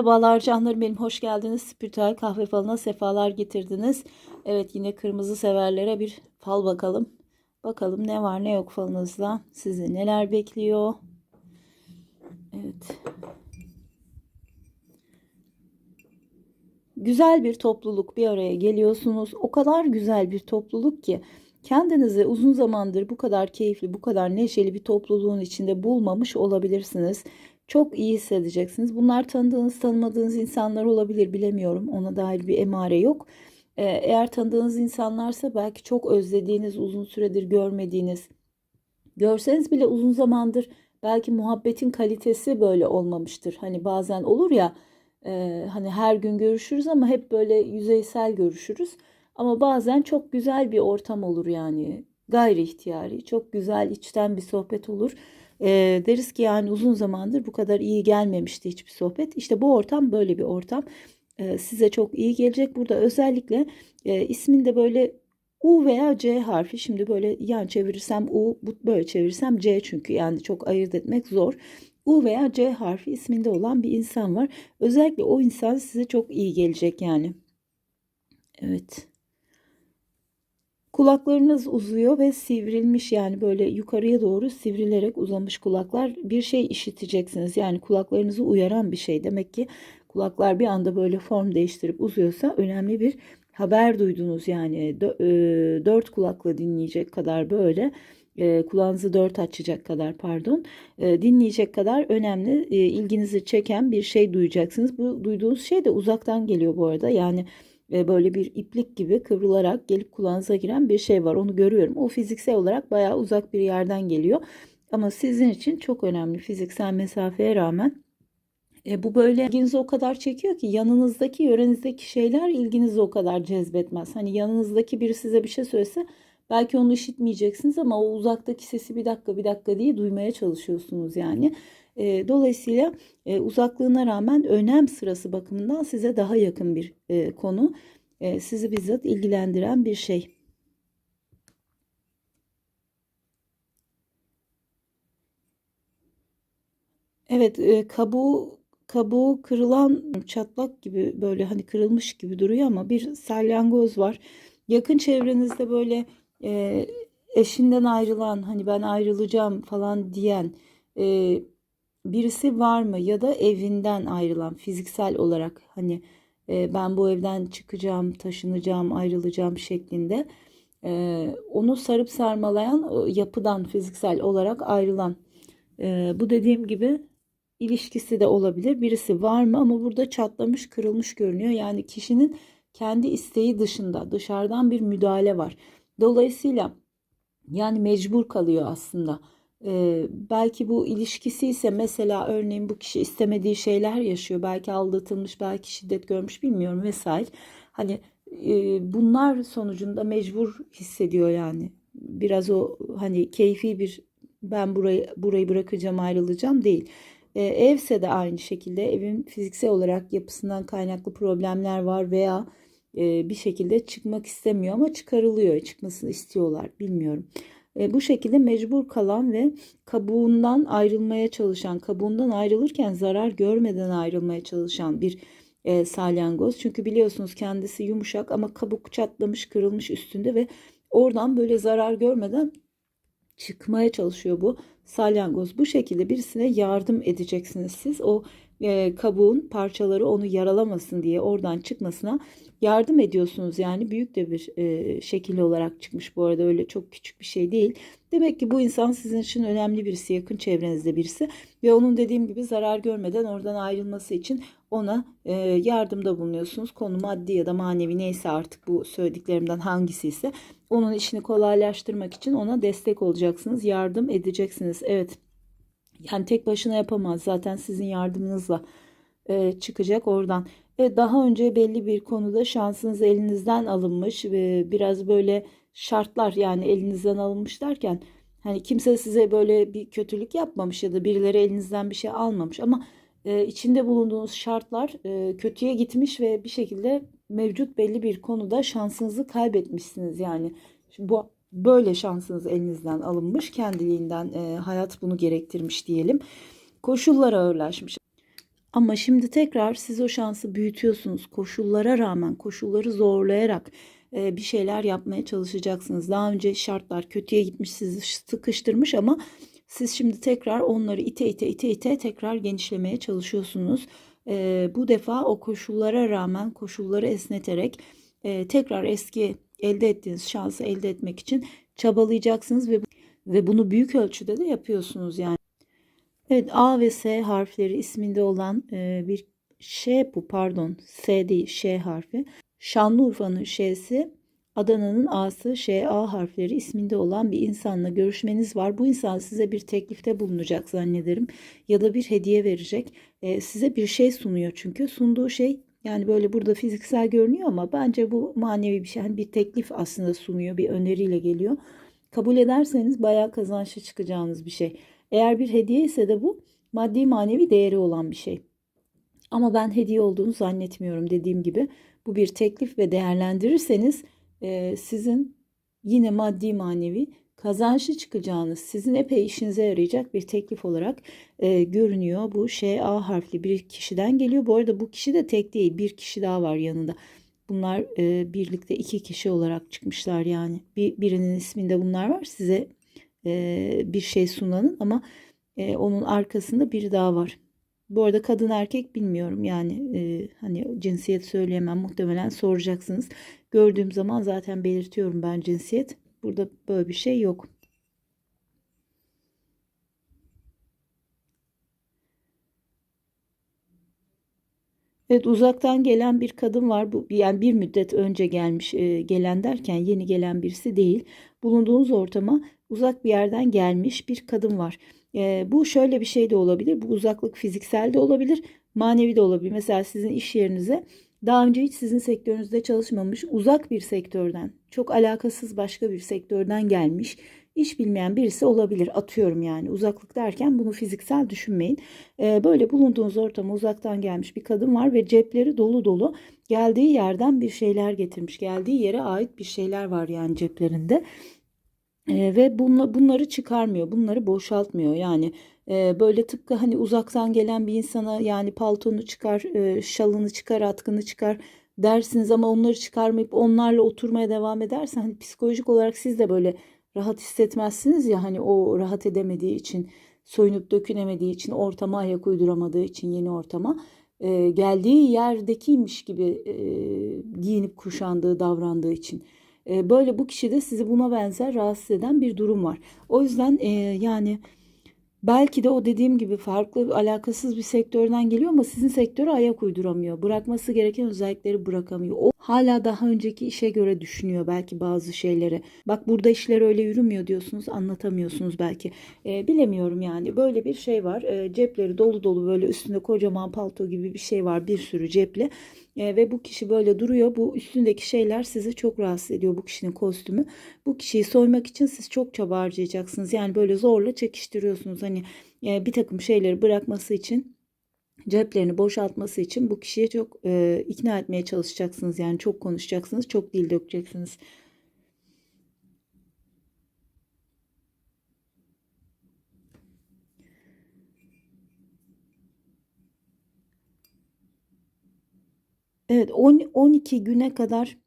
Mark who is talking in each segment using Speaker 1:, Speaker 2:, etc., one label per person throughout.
Speaker 1: Merhabalar canlarım benim hoş geldiniz. Spiritüel kahve falına sefalar getirdiniz. Evet yine kırmızı severlere bir fal bakalım. Bakalım ne var ne yok falınızda. Sizi neler bekliyor. Evet. Güzel bir topluluk bir araya geliyorsunuz. O kadar güzel bir topluluk ki kendinizi uzun zamandır bu kadar keyifli, bu kadar neşeli bir topluluğun içinde bulmamış olabilirsiniz. Çok iyi hissedeceksiniz. Bunlar tanıdığınız, tanımadığınız insanlar olabilir bilemiyorum. Ona dair bir emare yok. Ee, eğer tanıdığınız insanlarsa belki çok özlediğiniz, uzun süredir görmediğiniz, görseniz bile uzun zamandır belki muhabbetin kalitesi böyle olmamıştır. Hani bazen olur ya e, hani her gün görüşürüz ama hep böyle yüzeysel görüşürüz. Ama bazen çok güzel bir ortam olur yani gayri ihtiyari. Çok güzel içten bir sohbet olur. E, deriz ki yani uzun zamandır bu kadar iyi gelmemişti hiçbir sohbet. İşte bu ortam böyle bir ortam. E, size çok iyi gelecek. Burada özellikle e, isminde böyle U veya C harfi şimdi böyle yan çevirirsem U böyle çevirirsem C çünkü yani çok ayırt etmek zor. U veya C harfi isminde olan bir insan var. Özellikle o insan size çok iyi gelecek yani. Evet. Kulaklarınız uzuyor ve sivrilmiş yani böyle yukarıya doğru sivrilerek uzamış kulaklar bir şey işiteceksiniz. Yani kulaklarınızı uyaran bir şey. Demek ki kulaklar bir anda böyle form değiştirip uzuyorsa önemli bir haber duydunuz yani dört kulakla dinleyecek kadar böyle kulağınızı dört açacak kadar pardon dinleyecek kadar önemli ilginizi çeken bir şey duyacaksınız. Bu duyduğunuz şey de uzaktan geliyor bu arada yani ve böyle bir iplik gibi kıvrılarak gelip kulağınıza giren bir şey var. Onu görüyorum. O fiziksel olarak bayağı uzak bir yerden geliyor. Ama sizin için çok önemli fiziksel mesafeye rağmen. E, bu böyle ilginizi o kadar çekiyor ki yanınızdaki yörenizdeki şeyler ilginizi o kadar cezbetmez. Hani yanınızdaki biri size bir şey söylese belki onu işitmeyeceksiniz ama o uzaktaki sesi bir dakika bir dakika diye duymaya çalışıyorsunuz yani. E, dolayısıyla e, uzaklığına rağmen önem sırası bakımından size daha yakın bir e, konu. E, sizi bizzat ilgilendiren bir şey. Evet, e, kabuğu kabuğu kırılan çatlak gibi böyle hani kırılmış gibi duruyor ama bir salyangoz var. Yakın çevrenizde böyle e, eşinden ayrılan hani ben ayrılacağım falan diyen e, birisi var mı ya da evinden ayrılan fiziksel olarak hani e, ben bu evden çıkacağım, taşınacağım, ayrılacağım şeklinde e, onu sarıp sarmalayan yapıdan fiziksel olarak ayrılan e, bu dediğim gibi ilişkisi de olabilir. Birisi var mı ama burada çatlamış, kırılmış görünüyor. Yani kişinin kendi isteği dışında dışarıdan bir müdahale var. Dolayısıyla yani mecbur kalıyor aslında. Ee, belki bu ilişkisi ise mesela örneğin bu kişi istemediği şeyler yaşıyor. Belki aldatılmış, belki şiddet görmüş bilmiyorum vesaire. Hani e, bunlar sonucunda mecbur hissediyor yani. Biraz o hani keyfi bir ben burayı burayı bırakacağım ayrılacağım değil. E, evse de aynı şekilde evin fiziksel olarak yapısından kaynaklı problemler var veya e, bir şekilde çıkmak istemiyor ama çıkarılıyor. Çıkmasını istiyorlar bilmiyorum. E, bu şekilde mecbur kalan ve kabuğundan ayrılmaya çalışan, kabuğundan ayrılırken zarar görmeden ayrılmaya çalışan bir e, salyangoz. Çünkü biliyorsunuz kendisi yumuşak ama kabuk çatlamış, kırılmış üstünde ve oradan böyle zarar görmeden çıkmaya çalışıyor bu salyangoz. Bu şekilde birisine yardım edeceksiniz siz. O e, kabuğun parçaları onu yaralamasın diye oradan çıkmasına yardım ediyorsunuz. Yani büyük de bir e, şekil olarak çıkmış bu arada öyle çok küçük bir şey değil. Demek ki bu insan sizin için önemli birisi, yakın çevrenizde birisi ve onun dediğim gibi zarar görmeden oradan ayrılması için ona e, yardımda bulunuyorsunuz. Konu maddi ya da manevi neyse artık bu söylediklerimden hangisi ise onun işini kolaylaştırmak için ona destek olacaksınız, yardım edeceksiniz. Evet. Yani tek başına yapamaz. Zaten sizin yardımınızla e, çıkacak oradan. E, daha önce belli bir konuda şansınız elinizden alınmış ve biraz böyle şartlar yani elinizden alınmış derken hani kimse size böyle bir kötülük yapmamış ya da birileri elinizden bir şey almamış ama e, içinde bulunduğunuz şartlar e, kötüye gitmiş ve bir şekilde mevcut belli bir konuda şansınızı kaybetmişsiniz yani. Şimdi bu böyle şansınız elinizden alınmış kendiliğinden e, hayat bunu gerektirmiş diyelim. Koşullar ağırlaşmış. Ama şimdi tekrar siz o şansı büyütüyorsunuz. Koşullara rağmen, koşulları zorlayarak e, bir şeyler yapmaya çalışacaksınız. Daha önce şartlar kötüye gitmiş, sizi sıkıştırmış ama siz şimdi tekrar onları ite ite ite ite tekrar genişlemeye çalışıyorsunuz. E, bu defa o koşullara rağmen, koşulları esneterek e, tekrar eski elde ettiğiniz şansı elde etmek için çabalayacaksınız ve ve bunu büyük ölçüde de yapıyorsunuz yani. Evet A ve S harfleri isminde olan e, bir Ş bu pardon S değil Ş harfi. Şanlıurfa'nın Ş'si Adana'nın A'sı ŞA harfleri isminde olan bir insanla görüşmeniz var. Bu insan size bir teklifte bulunacak zannederim ya da bir hediye verecek. E, size bir şey sunuyor çünkü sunduğu şey yani böyle burada fiziksel görünüyor ama bence bu manevi bir şey. Yani bir teklif aslında sunuyor, bir öneriyle geliyor. Kabul ederseniz bayağı kazançlı çıkacağınız bir şey. Eğer bir hediye ise de bu maddi manevi değeri olan bir şey. Ama ben hediye olduğunu zannetmiyorum dediğim gibi. Bu bir teklif ve değerlendirirseniz sizin yine maddi manevi kazançlı çıkacağınız, sizin epey işinize yarayacak bir teklif olarak e, görünüyor. Bu şey A harfli bir kişiden geliyor. Bu arada bu kişi de tek değil, bir kişi daha var yanında. Bunlar e, birlikte iki kişi olarak çıkmışlar yani. Bir, birinin isminde bunlar var size e, bir şey sunanın ama e, onun arkasında biri daha var. Bu arada kadın erkek bilmiyorum yani e, hani cinsiyet söyleyemem muhtemelen soracaksınız. Gördüğüm zaman zaten belirtiyorum ben cinsiyet. Burada böyle bir şey yok. Evet uzaktan gelen bir kadın var. Bu yani bir müddet önce gelmiş e, gelen derken yeni gelen birisi değil. Bulunduğunuz ortama uzak bir yerden gelmiş bir kadın var. E, bu şöyle bir şey de olabilir. Bu uzaklık fiziksel de olabilir, manevi de olabilir. Mesela sizin iş yerinize daha önce hiç sizin sektörünüzde çalışmamış uzak bir sektörden, çok alakasız başka bir sektörden gelmiş iş bilmeyen birisi olabilir. Atıyorum yani uzaklık derken bunu fiziksel düşünmeyin. Ee, böyle bulunduğunuz ortama uzaktan gelmiş bir kadın var ve cepleri dolu dolu. Geldiği yerden bir şeyler getirmiş. Geldiği yere ait bir şeyler var yani ceplerinde. Ee, ve bunla, bunları çıkarmıyor, bunları boşaltmıyor. Yani böyle tıpkı hani uzaktan gelen bir insana yani paltonu çıkar, e, şalını çıkar, atkını çıkar dersiniz ama onları çıkarmayıp onlarla oturmaya devam edersen hani psikolojik olarak siz de böyle rahat hissetmezsiniz ya hani o rahat edemediği için soyunup dökünemediği için ortama ayak uyduramadığı için yeni ortama e, geldiği yerdekiymiş gibi e, giyinip kuşandığı davrandığı için böyle bu kişide sizi buna benzer rahatsız eden bir durum var. O yüzden e, yani Belki de o dediğim gibi farklı alakasız bir sektörden geliyor ama sizin sektöre ayak uyduramıyor. Bırakması gereken özellikleri bırakamıyor. O hala daha önceki işe göre düşünüyor belki bazı şeyleri. Bak burada işler öyle yürümüyor diyorsunuz anlatamıyorsunuz belki. E, bilemiyorum yani böyle bir şey var. E, cepleri dolu dolu böyle üstünde kocaman palto gibi bir şey var bir sürü cepli. E, ve bu kişi böyle duruyor. Bu üstündeki şeyler sizi çok rahatsız ediyor bu kişinin kostümü. Bu kişiyi soymak için siz çok çaba harcayacaksınız. Yani böyle zorla çekiştiriyorsunuz. Hani e, bir takım şeyleri bırakması için ceplerini boşaltması için bu kişiye çok e, ikna etmeye çalışacaksınız. Yani çok konuşacaksınız, çok dil dökeceksiniz. Evet 10, 12 güne kadar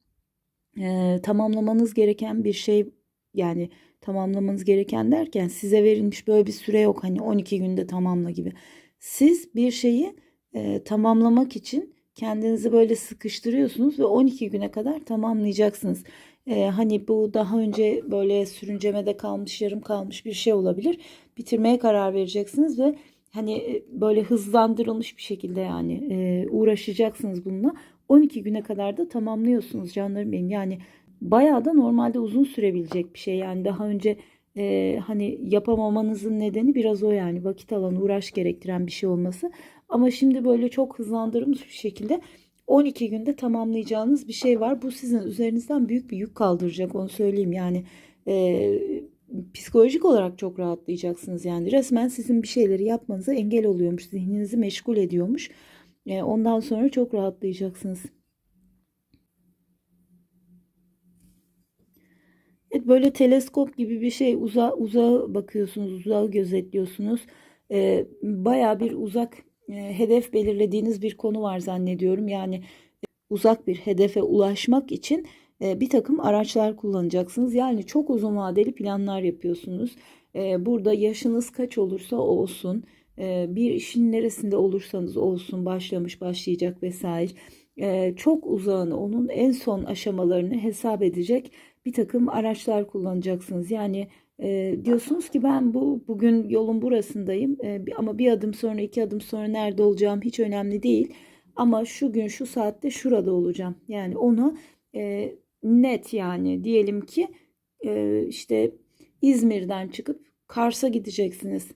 Speaker 1: e, tamamlamanız gereken bir şey yani tamamlamanız gereken derken size verilmiş böyle bir süre yok hani 12 günde tamamla gibi. Siz bir şeyi e, tamamlamak için kendinizi böyle sıkıştırıyorsunuz ve 12 güne kadar tamamlayacaksınız. E, hani bu daha önce böyle sürüncemede kalmış yarım kalmış bir şey olabilir. Bitirmeye karar vereceksiniz ve hani böyle hızlandırılmış bir şekilde yani e, uğraşacaksınız bununla. 12 güne kadar da tamamlıyorsunuz canlarım benim. Yani bayağı da normalde uzun sürebilecek bir şey. Yani daha önce e, hani yapamamanızın nedeni biraz o yani vakit alan uğraş gerektiren bir şey olması. Ama şimdi böyle çok hızlandırılmış bir şekilde 12 günde tamamlayacağınız bir şey var. Bu sizin üzerinizden büyük bir yük kaldıracak onu söyleyeyim. Yani e, psikolojik olarak çok rahatlayacaksınız. Yani resmen sizin bir şeyleri yapmanıza engel oluyormuş. Zihninizi meşgul ediyormuş. E, ondan sonra çok rahatlayacaksınız. Evet, böyle teleskop gibi bir şey uza uzağa bakıyorsunuz, uzağı gözetliyorsunuz. E, Baya bir uzak e, hedef belirlediğiniz bir konu var zannediyorum. Yani e, uzak bir hedefe ulaşmak için e, bir takım araçlar kullanacaksınız. Yani çok uzun vadeli planlar yapıyorsunuz. E, burada yaşınız kaç olursa olsun, bir işin neresinde olursanız olsun başlamış, başlayacak vesaire. E, çok uzağını, onun en son aşamalarını hesap edecek bir takım araçlar kullanacaksınız. Yani e, diyorsunuz ki ben bu bugün yolun burasındayım e, ama bir adım sonra iki adım sonra nerede olacağım hiç önemli değil. Ama şu gün şu saatte şurada olacağım. Yani onu e, net yani diyelim ki işte İzmir'den çıkıp Kars'a gideceksiniz.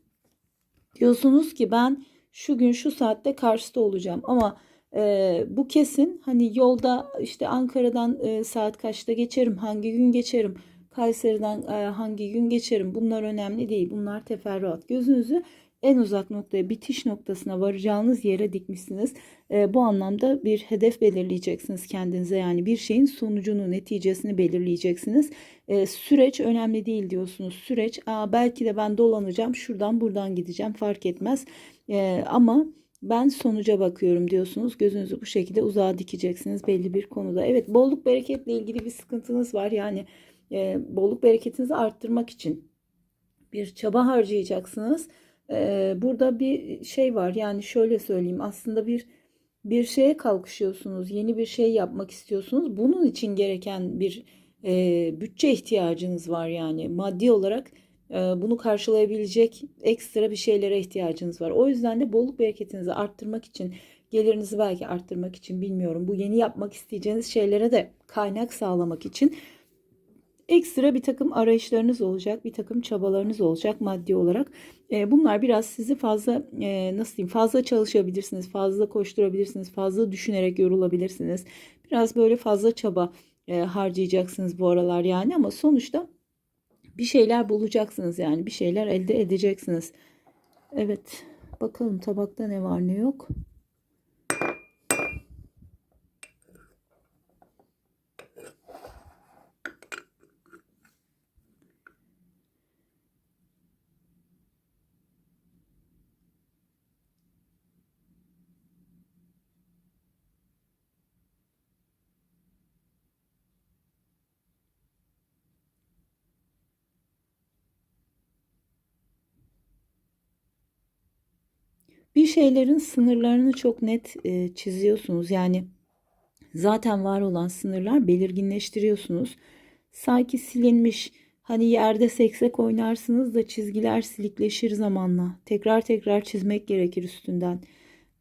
Speaker 1: Diyorsunuz ki ben şu gün şu saatte Kars'ta olacağım. Ama e, bu kesin. Hani yolda işte Ankara'dan e, saat kaçta geçerim hangi gün geçerim Kayseri'den e, hangi gün geçerim? Bunlar önemli değil. Bunlar teferruat. Gözünüzü en uzak noktaya bitiş noktasına varacağınız yere dikmişsiniz. E, bu anlamda bir hedef belirleyeceksiniz kendinize yani bir şeyin sonucunu neticesini belirleyeceksiniz. E, süreç önemli değil diyorsunuz. Süreç Aa, belki de ben dolanacağım şuradan buradan gideceğim fark etmez e, ama ben sonuca bakıyorum diyorsunuz. Gözünüzü bu şekilde uzağa dikeceksiniz belli bir konuda. Evet bolluk bereketle ilgili bir sıkıntınız var. Yani e, bolluk bereketinizi arttırmak için bir çaba harcayacaksınız. E, burada bir şey var. Yani şöyle söyleyeyim. Aslında bir bir şeye kalkışıyorsunuz. Yeni bir şey yapmak istiyorsunuz. Bunun için gereken bir e, bütçe ihtiyacınız var yani. Maddi olarak e, bunu karşılayabilecek ekstra bir şeylere ihtiyacınız var. O yüzden de bolluk bereketinizi arttırmak için, gelirinizi belki arttırmak için bilmiyorum. Bu yeni yapmak isteyeceğiniz şeylere de kaynak sağlamak için ekstra bir takım arayışlarınız olacak, bir takım çabalarınız olacak maddi olarak. E, bunlar biraz sizi fazla e, nasıl diyeyim fazla çalışabilirsiniz, fazla koşturabilirsiniz, fazla düşünerek yorulabilirsiniz. Biraz böyle fazla çaba e, harcayacaksınız bu aralar yani ama sonuçta bir şeyler bulacaksınız yani bir şeyler elde edeceksiniz. Evet bakalım tabakta ne var ne yok. Bir şeylerin sınırlarını çok net e, çiziyorsunuz. Yani zaten var olan sınırlar belirginleştiriyorsunuz. Sanki silinmiş hani yerde seksek oynarsınız da çizgiler silikleşir zamanla. Tekrar tekrar çizmek gerekir üstünden.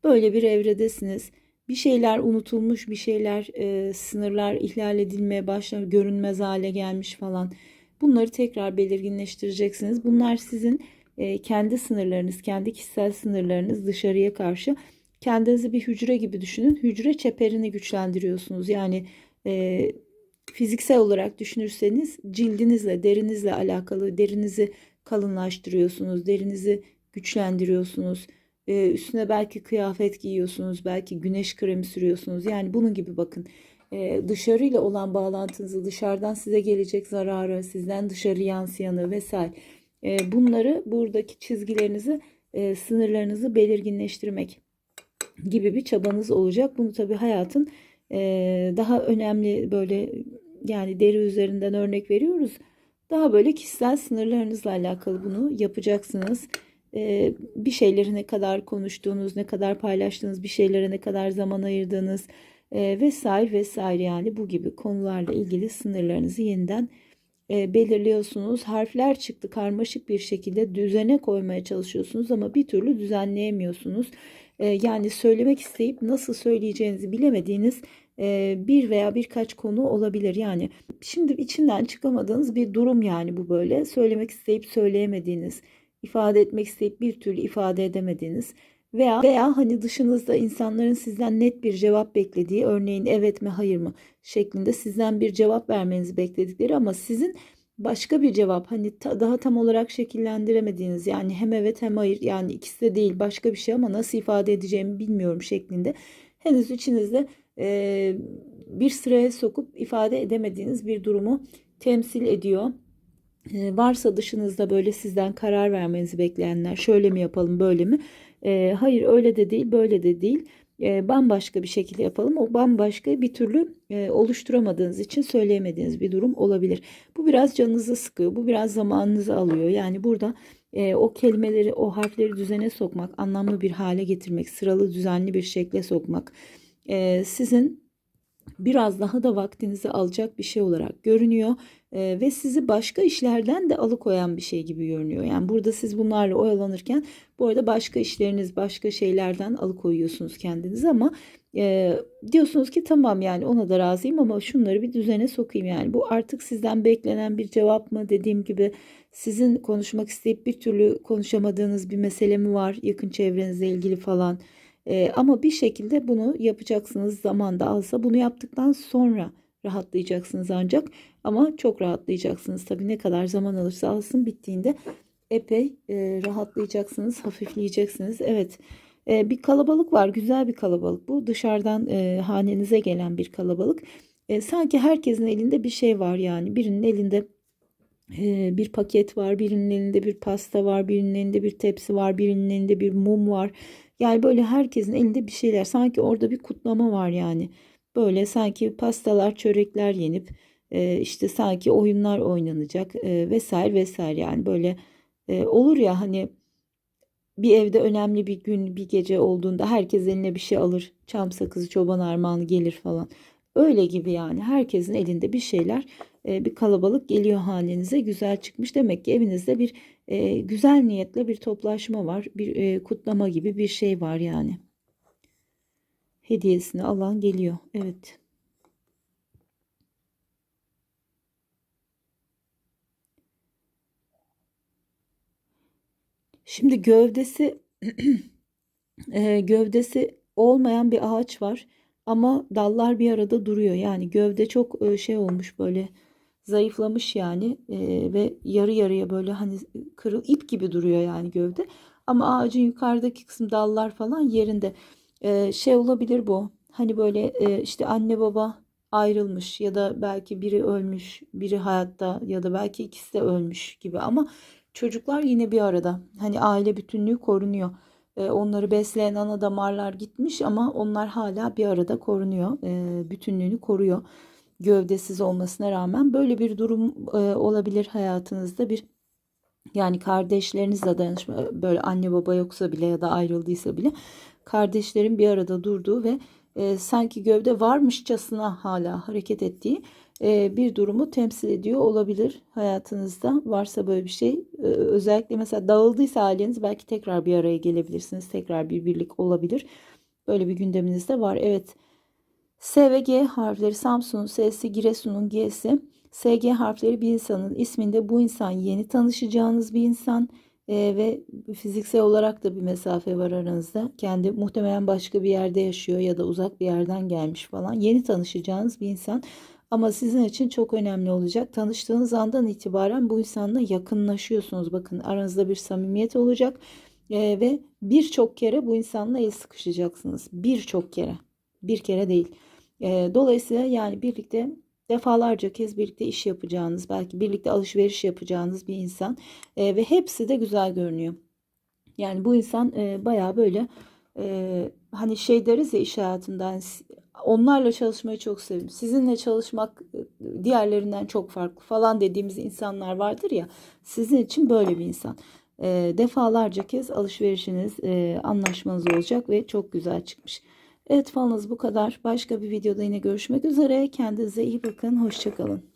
Speaker 1: Böyle bir evredesiniz. Bir şeyler unutulmuş, bir şeyler e, sınırlar ihlal edilmeye başlar, görünmez hale gelmiş falan. Bunları tekrar belirginleştireceksiniz. Bunlar sizin e, kendi sınırlarınız, kendi kişisel sınırlarınız dışarıya karşı kendinizi bir hücre gibi düşünün. Hücre çeperini güçlendiriyorsunuz. Yani e, fiziksel olarak düşünürseniz cildinizle, derinizle alakalı derinizi kalınlaştırıyorsunuz, derinizi güçlendiriyorsunuz. E, üstüne belki kıyafet giyiyorsunuz, belki güneş kremi sürüyorsunuz. Yani bunun gibi bakın. E, dışarıyla olan bağlantınızı, dışarıdan size gelecek zararı, sizden dışarı yansıyanı vesaire e, bunları buradaki çizgilerinizi, e, sınırlarınızı belirginleştirmek gibi bir çabanız olacak. Bunu tabii hayatın e, daha önemli böyle yani deri üzerinden örnek veriyoruz. Daha böyle kişisel sınırlarınızla alakalı bunu yapacaksınız. Bir şeyleri ne kadar konuştuğunuz, ne kadar paylaştığınız, bir şeylere ne kadar zaman ayırdığınız vesaire vesaire yani bu gibi konularla ilgili sınırlarınızı yeniden e, belirliyorsunuz. Harfler çıktı karmaşık bir şekilde düzene koymaya çalışıyorsunuz ama bir türlü düzenleyemiyorsunuz. E, yani söylemek isteyip nasıl söyleyeceğinizi bilemediğiniz e, bir veya birkaç konu olabilir. Yani şimdi içinden çıkamadığınız bir durum yani bu böyle. Söylemek isteyip söyleyemediğiniz, ifade etmek isteyip bir türlü ifade edemediğiniz veya veya hani dışınızda insanların sizden net bir cevap beklediği örneğin evet mi hayır mı şeklinde sizden bir cevap vermenizi bekledikleri ama sizin başka bir cevap hani ta, daha tam olarak şekillendiremediğiniz yani hem evet hem hayır yani ikisi de değil başka bir şey ama nasıl ifade edeceğimi bilmiyorum şeklinde henüz içinizde e, bir sıraya sokup ifade edemediğiniz bir durumu temsil ediyor. E, varsa dışınızda böyle sizden karar vermenizi bekleyenler şöyle mi yapalım böyle mi e, hayır öyle de değil böyle de değil e, bambaşka bir şekilde yapalım. O bambaşka bir türlü e, oluşturamadığınız için söyleyemediğiniz bir durum olabilir. Bu biraz canınızı sıkıyor. Bu biraz zamanınızı alıyor. Yani burada e, o kelimeleri, o harfleri düzene sokmak, anlamlı bir hale getirmek, sıralı düzenli bir şekle sokmak e, sizin biraz daha da vaktinizi alacak bir şey olarak görünüyor e, ve sizi başka işlerden de alıkoyan bir şey gibi görünüyor. Yani burada siz bunlarla oyalanırken bu arada başka işleriniz, başka şeylerden alıkoyuyorsunuz kendinizi ama e, diyorsunuz ki tamam yani ona da razıyım ama şunları bir düzene sokayım yani. Bu artık sizden beklenen bir cevap mı dediğim gibi sizin konuşmak isteyip bir türlü konuşamadığınız bir mesele mi var yakın çevrenizle ilgili falan. E, ama bir şekilde bunu yapacaksınız zamanda alsa. Bunu yaptıktan sonra rahatlayacaksınız ancak. Ama çok rahatlayacaksınız. Tabii ne kadar zaman alırsa alsın bittiğinde epey e, rahatlayacaksınız hafifleyeceksiniz. Evet e, bir kalabalık var. Güzel bir kalabalık bu. Dışarıdan e, hanenize gelen bir kalabalık. E, sanki herkesin elinde bir şey var yani. Birinin elinde e, bir paket var birinin elinde bir pasta var birinin elinde bir tepsi var birinin elinde bir mum var yani böyle herkesin elinde bir şeyler. Sanki orada bir kutlama var yani. Böyle sanki pastalar, çörekler yenip e, işte sanki oyunlar oynanacak e, vesaire vesaire yani böyle e, olur ya hani bir evde önemli bir gün bir gece olduğunda herkes eline bir şey alır. Çam sakızı, çoban armağanı gelir falan. Öyle gibi yani herkesin elinde bir şeyler e, bir kalabalık geliyor halinize güzel çıkmış. Demek ki evinizde bir e, güzel niyetle bir toplaşma var. Bir e, kutlama gibi bir şey var yani. Hediyesini alan geliyor. Evet. Şimdi gövdesi e, gövdesi olmayan bir ağaç var ama dallar bir arada duruyor. Yani gövde çok e, şey olmuş böyle zayıflamış yani e, ve yarı yarıya böyle hani kırıl ip gibi duruyor yani gövde. Ama ağacın yukarıdaki kısım dallar falan yerinde. E, şey olabilir bu. Hani böyle e, işte anne baba ayrılmış ya da belki biri ölmüş, biri hayatta ya da belki ikisi de ölmüş gibi ama çocuklar yine bir arada. Hani aile bütünlüğü korunuyor. E, onları besleyen ana damarlar gitmiş ama onlar hala bir arada korunuyor. E, bütünlüğünü koruyor gövdesiz olmasına rağmen böyle bir durum e, olabilir hayatınızda. Bir yani kardeşlerinizle danışma böyle anne baba yoksa bile ya da ayrıldıysa bile kardeşlerin bir arada durduğu ve e, sanki gövde varmışçasına hala hareket ettiği e, bir durumu temsil ediyor olabilir hayatınızda. Varsa böyle bir şey e, özellikle mesela dağıldıysa aileniz belki tekrar bir araya gelebilirsiniz tekrar bir birlik olabilir. Böyle bir gündeminizde var. Evet S ve G harfleri Samsun'un S'si, Giresun'un G'si. SG harfleri bir insanın isminde bu insan yeni tanışacağınız bir insan e, ve fiziksel olarak da bir mesafe var aranızda. Kendi muhtemelen başka bir yerde yaşıyor ya da uzak bir yerden gelmiş falan. Yeni tanışacağınız bir insan ama sizin için çok önemli olacak. Tanıştığınız andan itibaren bu insanla yakınlaşıyorsunuz. Bakın aranızda bir samimiyet olacak e, ve birçok kere bu insanla el sıkışacaksınız. Birçok kere. Bir kere değil. Dolayısıyla yani birlikte defalarca kez birlikte iş yapacağınız, belki birlikte alışveriş yapacağınız bir insan ve hepsi de güzel görünüyor. Yani bu insan e, bayağı böyle hani şey deriz ya iş hayatından onlarla çalışmayı çok seviyorum. Sizinle çalışmak diğerlerinden çok farklı falan dediğimiz insanlar vardır ya. Sizin için böyle bir insan. Defalarca kez alışverişiniz, anlaşmanız olacak ve çok güzel çıkmış. Evet falınız bu kadar. Başka bir videoda yine görüşmek üzere. Kendinize iyi bakın. Hoşçakalın.